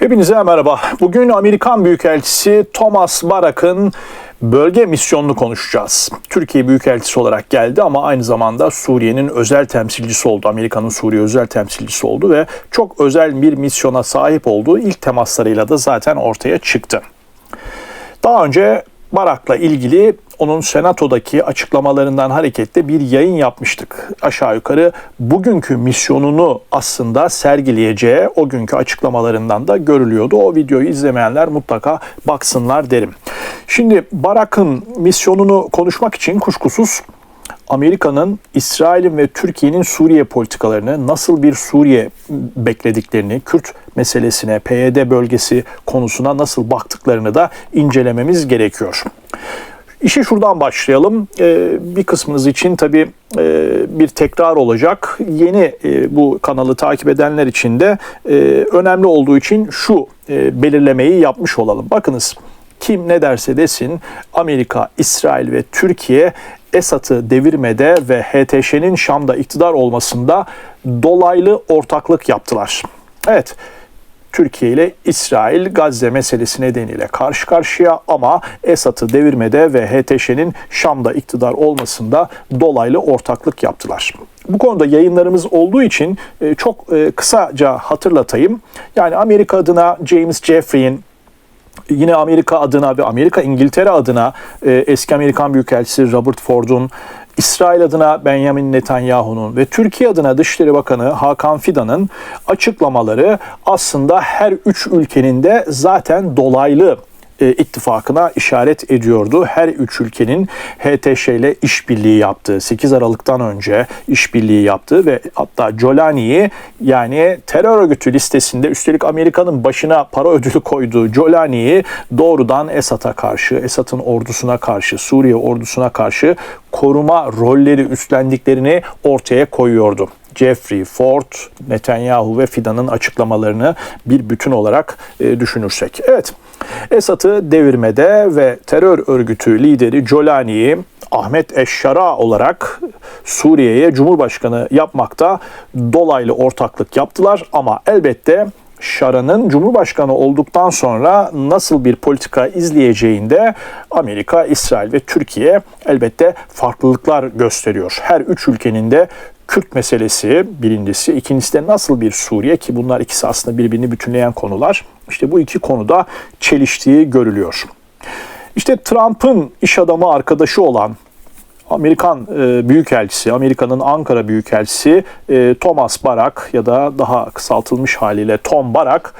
Hepinize merhaba. Bugün Amerikan Büyükelçisi Thomas Barak'ın bölge misyonunu konuşacağız. Türkiye Büyükelçisi olarak geldi ama aynı zamanda Suriye'nin özel temsilcisi oldu. Amerika'nın Suriye özel temsilcisi oldu ve çok özel bir misyona sahip olduğu ilk temaslarıyla da zaten ortaya çıktı. Daha önce Barak'la ilgili onun senatodaki açıklamalarından hareketle bir yayın yapmıştık. Aşağı yukarı bugünkü misyonunu aslında sergileyeceği o günkü açıklamalarından da görülüyordu. O videoyu izlemeyenler mutlaka baksınlar derim. Şimdi Barak'ın misyonunu konuşmak için kuşkusuz Amerika'nın, İsrail'in ve Türkiye'nin Suriye politikalarını, nasıl bir Suriye beklediklerini, Kürt meselesine, PYD bölgesi konusuna nasıl baktıklarını da incelememiz gerekiyor. İşe şuradan başlayalım. Ee, bir kısmınız için tabii e, bir tekrar olacak. Yeni e, bu kanalı takip edenler için de e, önemli olduğu için şu belirlemeyi yapmış olalım. Bakınız kim ne derse desin Amerika, İsrail ve Türkiye Esad'ı devirmede ve HTŞ'nin Şam'da iktidar olmasında dolaylı ortaklık yaptılar. Evet, Türkiye ile İsrail Gazze meselesi nedeniyle karşı karşıya ama Esad'ı devirmede ve HTŞ'nin Şam'da iktidar olmasında dolaylı ortaklık yaptılar. Bu konuda yayınlarımız olduğu için e, çok e, kısaca hatırlatayım. Yani Amerika adına James Jeffrey'in yine Amerika adına ve Amerika İngiltere adına e, eski Amerikan Büyükelçisi Robert Ford'un İsrail adına Benjamin Netanyahu'nun ve Türkiye adına Dışişleri Bakanı Hakan Fidan'ın açıklamaları aslında her üç ülkenin de zaten dolaylı e, ittifakına işaret ediyordu. Her üç ülkenin HTŞ ile işbirliği yaptığı, 8 Aralık'tan önce işbirliği yaptığı ve hatta Jolani'yi yani terör örgütü listesinde üstelik Amerika'nın başına para ödülü koyduğu Jolani'yi doğrudan Esad'a karşı, Esad'ın ordusuna karşı, Suriye ordusuna karşı koruma rolleri üstlendiklerini ortaya koyuyordu. Jeffrey, Ford, Netanyahu ve Fidan'ın açıklamalarını bir bütün olarak e, düşünürsek. Evet, Esad'ı devirmede ve terör örgütü lideri Jolani'yi Ahmet Eşşara olarak Suriye'ye Cumhurbaşkanı yapmakta dolaylı ortaklık yaptılar ama elbette Şara'nın Cumhurbaşkanı olduktan sonra nasıl bir politika izleyeceğinde Amerika, İsrail ve Türkiye elbette farklılıklar gösteriyor. Her üç ülkenin de Kürt meselesi birincisi, ikincisi de nasıl bir Suriye ki bunlar ikisi aslında birbirini bütünleyen konular. İşte bu iki konuda çeliştiği görülüyor. İşte Trump'ın iş adamı arkadaşı olan Amerikan e, Büyükelçisi, Amerika'nın Ankara Büyükelçisi e, Thomas Barak ya da daha kısaltılmış haliyle Tom Barak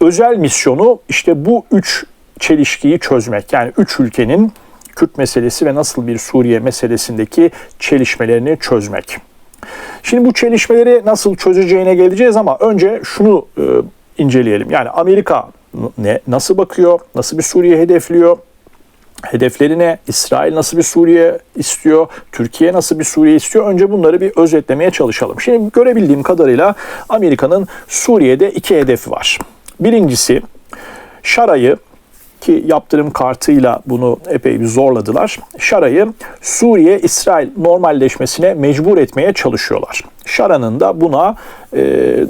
özel misyonu işte bu üç çelişkiyi çözmek. Yani üç ülkenin Kürt meselesi ve nasıl bir Suriye meselesindeki çelişmelerini çözmek. Şimdi bu çelişmeleri nasıl çözeceğine geleceğiz ama önce şunu e, inceleyelim. Yani Amerika ne nasıl bakıyor? Nasıl bir Suriye hedefliyor? Hedeflerine İsrail nasıl bir Suriye istiyor? Türkiye nasıl bir Suriye istiyor? Önce bunları bir özetlemeye çalışalım. Şimdi görebildiğim kadarıyla Amerika'nın Suriye'de iki hedefi var. Birincisi Şara'yı ki yaptırım kartıyla bunu epey bir zorladılar. Şara'yı Suriye-İsrail normalleşmesine mecbur etmeye çalışıyorlar. Şara'nın da buna e,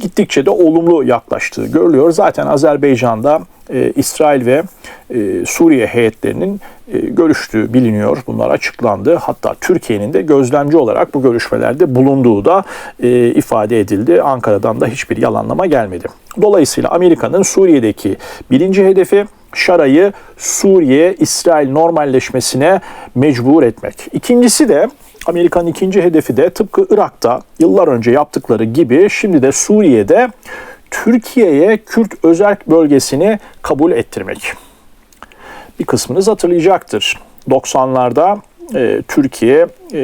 gittikçe de olumlu yaklaştığı görülüyor. Zaten Azerbaycan'da e, İsrail ve e, Suriye heyetlerinin e, görüştüğü biliniyor. Bunlar açıklandı. Hatta Türkiye'nin de gözlemci olarak bu görüşmelerde bulunduğu da e, ifade edildi. Ankara'dan da hiçbir yalanlama gelmedi. Dolayısıyla Amerika'nın Suriye'deki birinci hedefi Şara'yı Suriye-İsrail normalleşmesine mecbur etmek. İkincisi de Amerika'nın ikinci hedefi de tıpkı Irak'ta yıllar önce yaptıkları gibi şimdi de Suriye'de Türkiye'ye Kürt özel bölgesini kabul ettirmek. Bir kısmınız hatırlayacaktır. 90'larda e, Türkiye e,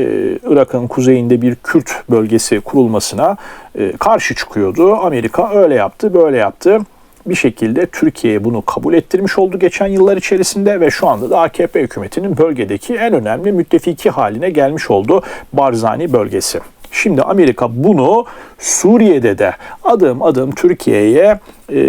Irak'ın kuzeyinde bir Kürt bölgesi kurulmasına e, karşı çıkıyordu. Amerika öyle yaptı, böyle yaptı bir şekilde Türkiye'ye bunu kabul ettirmiş oldu geçen yıllar içerisinde ve şu anda da AKP hükümetinin bölgedeki en önemli müttefiki haline gelmiş oldu Barzani bölgesi. Şimdi Amerika bunu Suriye'de de adım adım Türkiye'ye e,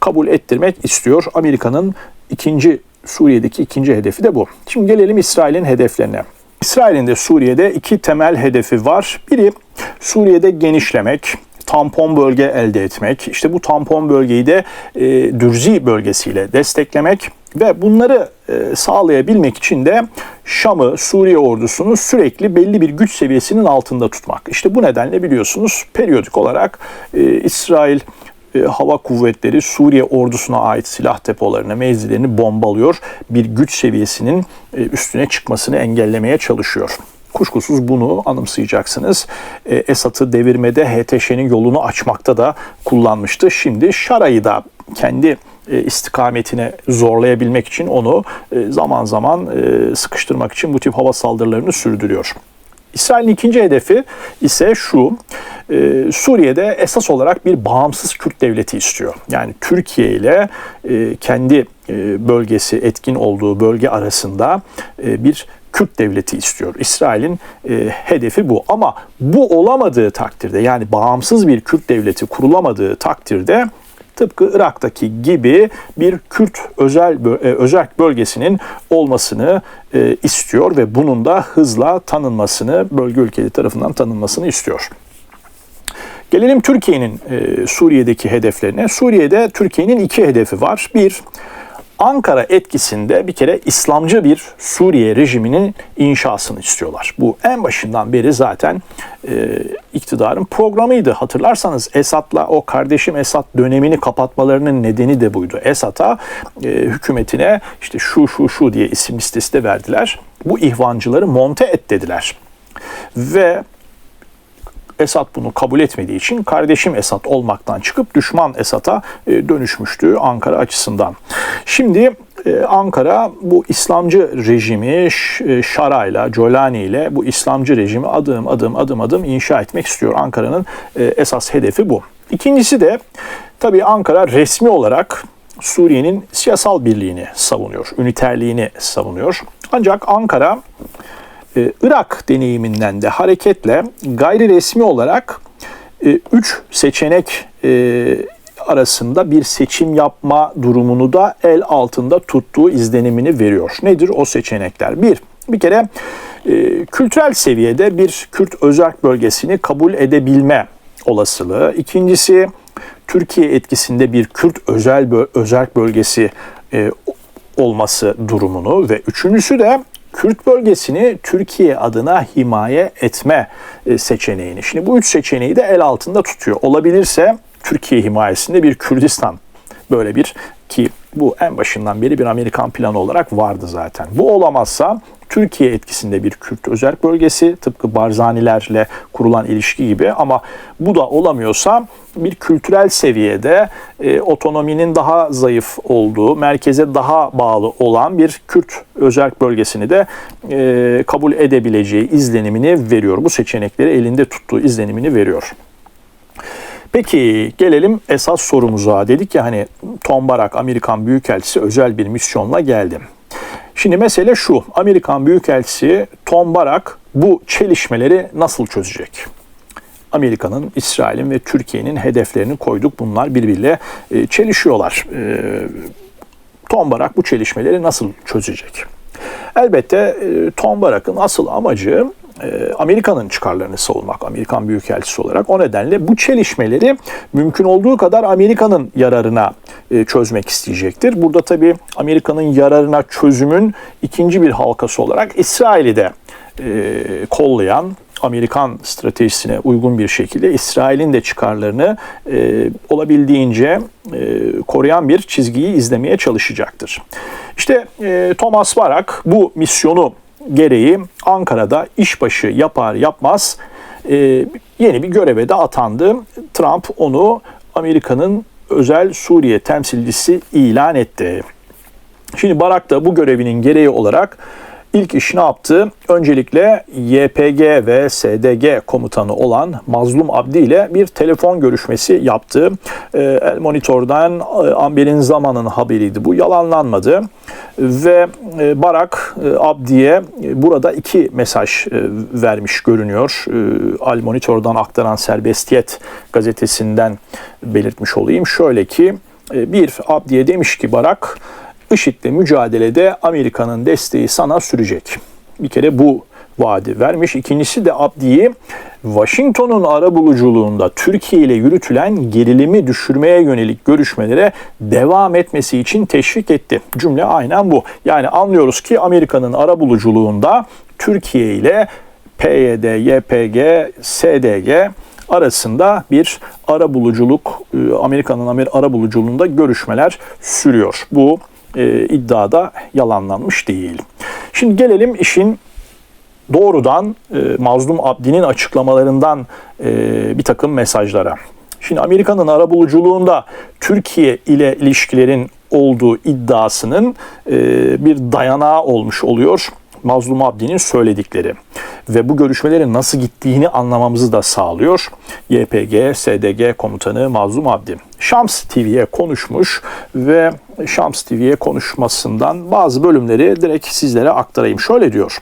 kabul ettirmek istiyor. Amerika'nın ikinci Suriye'deki ikinci hedefi de bu. Şimdi gelelim İsrail'in hedeflerine. İsrail'in de Suriye'de iki temel hedefi var. Biri Suriye'de genişlemek, tampon bölge elde etmek, işte bu tampon bölgeyi de e, Dürzi bölgesiyle desteklemek ve bunları e, sağlayabilmek için de Şam'ı, Suriye ordusunu sürekli belli bir güç seviyesinin altında tutmak. İşte bu nedenle biliyorsunuz periyodik olarak e, İsrail e, hava kuvvetleri Suriye ordusuna ait silah depolarını, mevzilerini bombalıyor. Bir güç seviyesinin e, üstüne çıkmasını engellemeye çalışıyor. Kuşkusuz bunu anımsayacaksınız. E, Esad'ı devirmede HTŞ'nin yolunu açmakta da kullanmıştı. Şimdi Şara'yı da kendi e, istikametine zorlayabilmek için onu e, zaman zaman e, sıkıştırmak için bu tip hava saldırılarını sürdürüyor. İsrail'in ikinci hedefi ise şu, Suriye'de esas olarak bir bağımsız Kürt devleti istiyor. Yani Türkiye ile kendi bölgesi etkin olduğu bölge arasında bir Kürt devleti istiyor. İsrail'in hedefi bu. Ama bu olamadığı takdirde yani bağımsız bir Kürt devleti kurulamadığı takdirde tıpkı Irak'taki gibi bir Kürt özel e, özel bölgesinin olmasını e, istiyor ve bunun da hızla tanınmasını, bölge ülkeleri tarafından tanınmasını istiyor. Gelelim Türkiye'nin e, Suriye'deki hedeflerine. Suriye'de Türkiye'nin iki hedefi var. Bir, Ankara etkisinde bir kere İslamcı bir Suriye rejiminin inşasını istiyorlar. Bu en başından beri zaten e, iktidarın programıydı. Hatırlarsanız Esad'la o kardeşim Esad dönemini kapatmalarının nedeni de buydu. Esad'a e, hükümetine işte şu şu şu diye isim listesi de verdiler. Bu ihvancıları monte et dediler. Ve Esad bunu kabul etmediği için kardeşim Esad olmaktan çıkıp düşman Esad'a e, dönüşmüştü Ankara açısından. Şimdi e, Ankara bu İslamcı rejimi e, Şara'yla, Colani ile bu İslamcı rejimi adım adım adım adım inşa etmek istiyor. Ankara'nın esas hedefi bu. İkincisi de tabii Ankara resmi olarak Suriye'nin siyasal birliğini savunuyor, üniterliğini savunuyor. Ancak Ankara e, Irak deneyiminden de hareketle gayri resmi olarak e, üç seçenek e, arasında bir seçim yapma durumunu da el altında tuttuğu izlenimini veriyor. Nedir o seçenekler? Bir, bir kere e, kültürel seviyede bir Kürt özerk bölgesini kabul edebilme olasılığı. İkincisi Türkiye etkisinde bir Kürt özel özerk bölgesi e, olması durumunu ve üçüncüsü de Kürt bölgesini Türkiye adına himaye etme e, seçeneğini. Şimdi bu üç seçeneği de el altında tutuyor. Olabilirse Türkiye himayesinde bir Kürdistan böyle bir ki bu en başından beri bir Amerikan planı olarak vardı zaten. Bu olamazsa Türkiye etkisinde bir Kürt özel bölgesi tıpkı Barzanilerle kurulan ilişki gibi ama bu da olamıyorsa bir kültürel seviyede e, otonominin daha zayıf olduğu, merkeze daha bağlı olan bir Kürt özel bölgesini de e, kabul edebileceği izlenimini veriyor. Bu seçenekleri elinde tuttuğu izlenimini veriyor. Peki gelelim esas sorumuza. Dedik ya hani Tom Barak Amerikan Büyükelçisi özel bir misyonla geldi. Şimdi mesele şu. Amerikan Büyükelçisi Tom Barak bu çelişmeleri nasıl çözecek? Amerika'nın, İsrail'in ve Türkiye'nin hedeflerini koyduk. Bunlar birbiriyle e, çelişiyorlar. E, Tom Barak bu çelişmeleri nasıl çözecek? Elbette e, Tom Barak'ın asıl amacı Amerika'nın çıkarlarını savunmak, Amerikan Büyükelçisi olarak. O nedenle bu çelişmeleri mümkün olduğu kadar Amerika'nın yararına e, çözmek isteyecektir. Burada tabii Amerika'nın yararına çözümün ikinci bir halkası olarak İsrail'i de e, kollayan, Amerikan stratejisine uygun bir şekilde İsrail'in de çıkarlarını e, olabildiğince koruyan bir çizgiyi izlemeye çalışacaktır. İşte e, Thomas Barak bu misyonu gereği Ankara'da işbaşı yapar yapmaz e, yeni bir göreve de atandı. Trump onu Amerika'nın özel Suriye temsilcisi ilan etti. Şimdi Barak da bu görevinin gereği olarak İlk iş ne yaptı? Öncelikle YPG ve SDG komutanı olan Mazlum Abdi ile bir telefon görüşmesi yaptı. Ee, El Monitor'dan e, Amber'in zamanın haberiydi. Bu yalanlanmadı. Ve e, Barak e, Abdi'ye burada iki mesaj vermiş görünüyor. Al Monitor'dan aktaran Serbestiyet gazetesinden belirtmiş olayım. Şöyle ki bir Abdi'ye demiş ki Barak IŞİD'le mücadelede Amerika'nın desteği sana sürecek. Bir kere bu vaadi vermiş. İkincisi de Abdi'yi Washington'un ara buluculuğunda Türkiye ile yürütülen gerilimi düşürmeye yönelik görüşmelere devam etmesi için teşvik etti. Cümle aynen bu. Yani anlıyoruz ki Amerika'nın ara buluculuğunda Türkiye ile PYD, YPG, SDG arasında bir ara buluculuk, e, Amerika'nın ara buluculuğunda görüşmeler sürüyor. Bu e, iddiada yalanlanmış değil. Şimdi gelelim işin doğrudan e, Mazlum Abdi'nin açıklamalarından e, bir takım mesajlara. Şimdi Amerika'nın arabuluculuğunda Türkiye ile ilişkilerin olduğu iddiasının e, bir dayanağı olmuş oluyor. Mazlum Abdi'nin söyledikleri ve bu görüşmelerin nasıl gittiğini anlamamızı da sağlıyor. YPG, SDG komutanı Mazlum Abdi. Şams TV'ye konuşmuş ve Şams TV'ye konuşmasından bazı bölümleri direkt sizlere aktarayım. Şöyle diyor.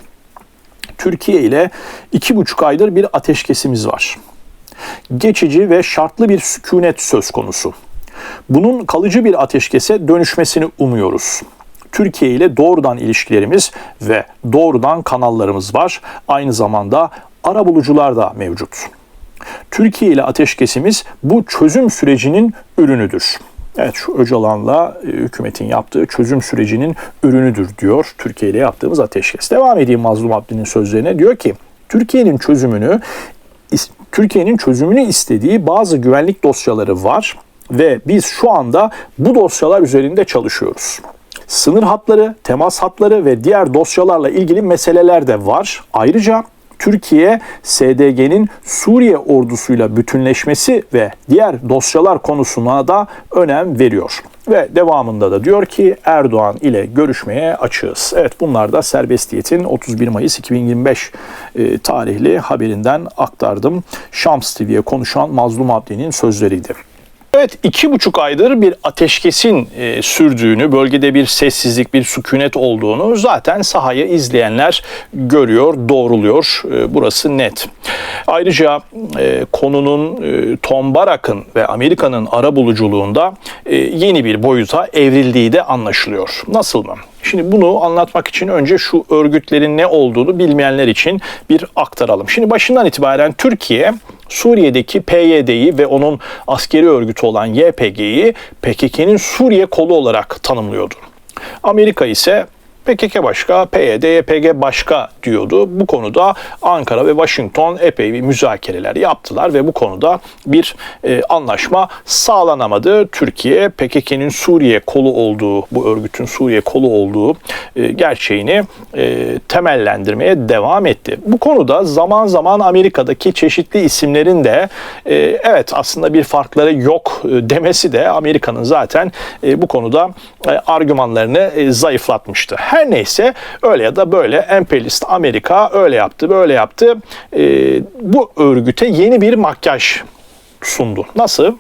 Türkiye ile iki buçuk aydır bir ateşkesimiz var. Geçici ve şartlı bir sükunet söz konusu. Bunun kalıcı bir ateşkese dönüşmesini umuyoruz. Türkiye ile doğrudan ilişkilerimiz ve doğrudan kanallarımız var. Aynı zamanda ara bulucular da mevcut. Türkiye ile ateşkesimiz bu çözüm sürecinin ürünüdür. Evet şu Öcalan'la e, hükümetin yaptığı çözüm sürecinin ürünüdür diyor Türkiye ile yaptığımız ateşkes. Devam edeyim Mazlum Abdi'nin sözlerine. Diyor ki Türkiye'nin çözümünü Türkiye'nin çözümünü istediği bazı güvenlik dosyaları var ve biz şu anda bu dosyalar üzerinde çalışıyoruz. Sınır hatları, temas hatları ve diğer dosyalarla ilgili meseleler de var. Ayrıca Türkiye SDG'nin Suriye ordusuyla bütünleşmesi ve diğer dosyalar konusuna da önem veriyor. Ve devamında da diyor ki Erdoğan ile görüşmeye açığız. Evet bunlar da serbestiyet'in 31 Mayıs 2025 e, tarihli haberinden aktardım. Şams TV'ye konuşan Mazlum Abdi'nin sözleriydi. Evet iki buçuk aydır bir ateşkesin e, sürdüğünü, bölgede bir sessizlik, bir sükunet olduğunu zaten sahaya izleyenler görüyor, doğruluyor. E, burası net. Ayrıca e, konunun e, Tom Barak'ın ve Amerika'nın ara buluculuğunda e, yeni bir boyuta evrildiği de anlaşılıyor. Nasıl mı? Şimdi bunu anlatmak için önce şu örgütlerin ne olduğunu bilmeyenler için bir aktaralım. Şimdi başından itibaren Türkiye Suriye'deki PYD'yi ve onun askeri örgütü olan YPG'yi PKK'nın Suriye kolu olarak tanımlıyordu. Amerika ise PKK başka, PYD, YPG başka diyordu. Bu konuda Ankara ve Washington epey bir müzakereler yaptılar ve bu konuda bir e, anlaşma sağlanamadı. Türkiye PKK'nın Suriye kolu olduğu, bu örgütün Suriye kolu olduğu e, gerçeğini e, temellendirmeye devam etti. Bu konuda zaman zaman Amerika'daki çeşitli isimlerin de e, evet aslında bir farkları yok e, demesi de Amerika'nın zaten e, bu konuda e, argümanlarını e, zayıflatmıştı. Her her neyse öyle ya da böyle emperyalist Amerika öyle yaptı böyle yaptı. E, bu örgüte yeni bir makyaj sundu. Nasıl?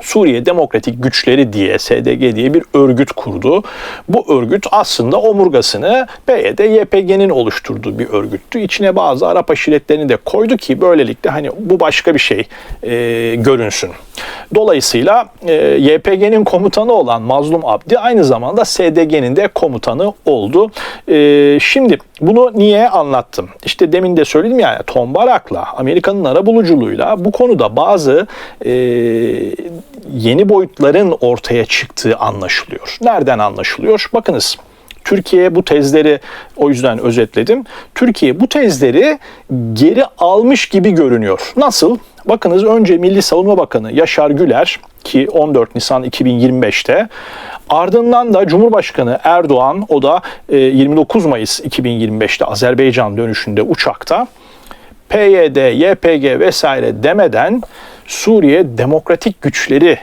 Suriye Demokratik Güçleri diye SDG diye bir örgüt kurdu. Bu örgüt aslında omurgasını PYD, YPG'nin oluşturduğu bir örgüttü. İçine bazı Arap aşiretlerini de koydu ki böylelikle hani bu başka bir şey e, görünsün. Dolayısıyla e, YPG'nin komutanı olan Mazlum Abdi aynı zamanda SDG'nin de komutanı oldu. E, şimdi bunu niye anlattım? İşte demin de söyledim ya Tom Barak'la Amerika'nın ara buluculuğuyla bu konuda bazı e, yeni boyutların ortaya çıktığı anlaşılıyor. Nereden anlaşılıyor? Bakınız Türkiye bu tezleri o yüzden özetledim. Türkiye bu tezleri geri almış gibi görünüyor. Nasıl? Bakınız önce Milli Savunma Bakanı Yaşar Güler ki 14 Nisan 2025'te ardından da Cumhurbaşkanı Erdoğan o da 29 e, Mayıs 2025'te Azerbaycan dönüşünde uçakta PYD, YPG vesaire demeden Suriye Demokratik Güçleri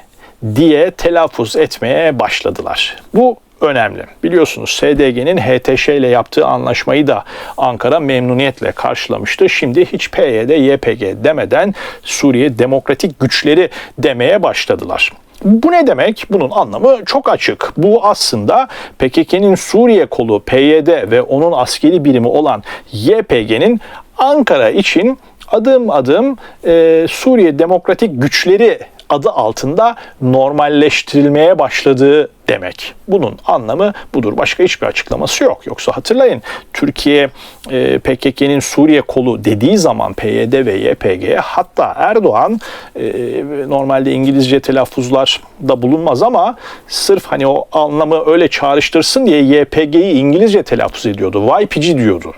diye telaffuz etmeye başladılar. Bu önemli. Biliyorsunuz SDG'nin HTŞ ile yaptığı anlaşmayı da Ankara memnuniyetle karşılamıştı. Şimdi hiç PYD, YPG demeden Suriye Demokratik Güçleri demeye başladılar. Bu ne demek? Bunun anlamı çok açık. Bu aslında PKK'nin Suriye kolu PYD ve onun askeri birimi olan YPG'nin Ankara için adım adım e, Suriye Demokratik Güçleri adı altında normalleştirilmeye başladığı demek. Bunun anlamı budur. Başka hiçbir açıklaması yok. Yoksa hatırlayın Türkiye e, PKK'nin Suriye kolu dediği zaman PYD ve YPG hatta Erdoğan e, normalde İngilizce telaffuzlar da bulunmaz ama sırf hani o anlamı öyle çağrıştırsın diye YPG'yi İngilizce telaffuz ediyordu. YPG diyordu.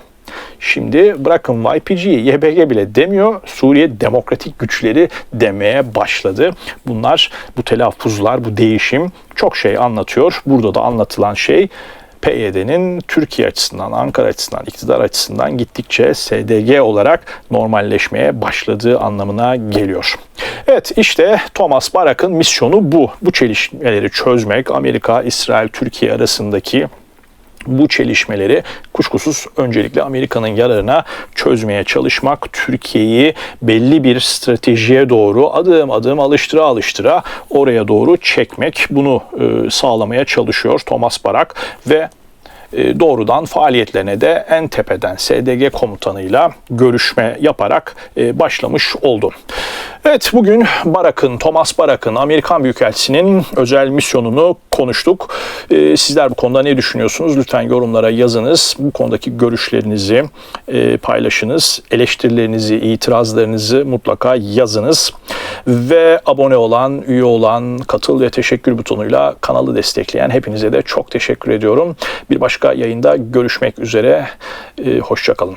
Şimdi bırakın YPG'yi YPG bile demiyor. Suriye Demokratik Güçleri demeye başladı. Bunlar bu telaffuzlar, bu değişim çok şey anlatıyor. Burada da anlatılan şey PYD'nin Türkiye açısından, Ankara açısından, iktidar açısından gittikçe SDG olarak normalleşmeye başladığı anlamına geliyor. Evet işte Thomas Barak'ın misyonu bu. Bu çelişmeleri çözmek, Amerika, İsrail, Türkiye arasındaki bu çelişmeleri kuşkusuz öncelikle Amerika'nın yararına çözmeye çalışmak, Türkiye'yi belli bir stratejiye doğru adım adım alıştıra alıştıra oraya doğru çekmek, bunu e, sağlamaya çalışıyor Thomas Barak ve e, doğrudan faaliyetlerine de en tepeden SDG komutanıyla görüşme yaparak e, başlamış oldu. Evet bugün Barak'ın, Thomas Barak'ın, Amerikan Büyükelçisi'nin özel misyonunu konuştuk. E, sizler bu konuda ne düşünüyorsunuz? Lütfen yorumlara yazınız. Bu konudaki görüşlerinizi paylaşınız. Eleştirilerinizi, itirazlarınızı mutlaka yazınız. Ve abone olan, üye olan, katıl ve teşekkür butonuyla kanalı destekleyen hepinize de çok teşekkür ediyorum. Bir başka yayında görüşmek üzere. Hoşçakalın.